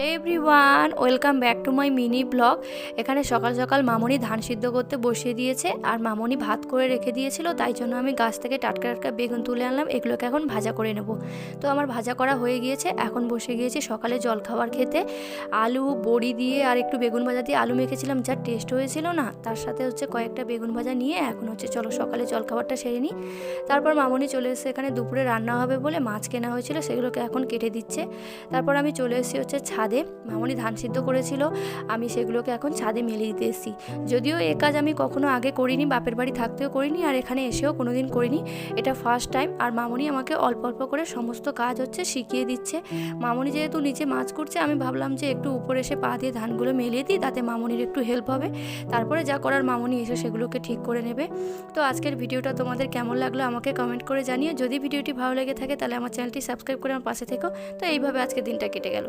Hello everyone, welcome back to my mini vlog. এখানে সকাল সকাল মামনি ধান সিদ্ধ করতে বসিয়ে দিয়েছে আর মামনি ভাত করে রেখে দিয়েছিল, তাই জন্য আমি গাছ থেকে টাটকা টাটকা বেগুন তুলে আনলাম, এগুলোকে এখন ভাজা করে নেব। তো আমার ভাজা করা হয়ে গিয়েছে, এখন বসে গিয়েছি সকালে জলখাবার খেতে। আলু, বড়ি দিয়ে আর একটু বেগুন ভাজা দিয়ে আলু মেখেছিলাম, যা টেস্ট হয়েছিল না, তার সাথে হচ্ছে কয়েকটা বেগুন ভাজা নিয়ে এখন হচ্ছে চলো সকালে জলখাবারটা সেরে নিই। তারপর মামনি চলে এসে এখানে দুপুরে রান্না হবে বলে মাছ কেনা হয়েছিল, সেগুলোকে এখন কেটে দিচ্ছে। তারপর আমি চলে এসেছি হচ্ছে ছাদে মামনি ধান সিদ্ধ করেছিল, আমি সেগুলোকে এখন ছাদে মেলে দিতে এসেছি। যদিও এ কাজ আমি কখনো আগে করিনি, বাপের বাড়ি থাকতেও করিনি আর এখানে এসেও কোনো দিন করিনি। এটা ফার্স্ট টাইম আর মামনি আমাকে অল্প অল্প করে সমস্ত কাজ হচ্ছে শিখিয়ে দিচ্ছে। মামনি যেহেতু নিচে মাছ করছে আমি ভাবলাম যে একটু উপরে এসে পা দিয়ে ধানগুলো মেলিয়ে দিই, তাতে মামনির একটু হেল্প হবে। তারপরে যা করার মামনি এসে সেগুলোকে ঠিক করে নেবে। তো আজকের ভিডিওটা তোমাদের কেমন লাগল আমাকে কমেন্ট করে জানিয়ে যদি ভিডিওটি ভালো লেগে থাকে তাহলে আমার চ্যানেলটি সাবস্ক্রাইব করে আমার পাশে থেকো। তো এইভাবে আজকে দিনটা কেটে গেল।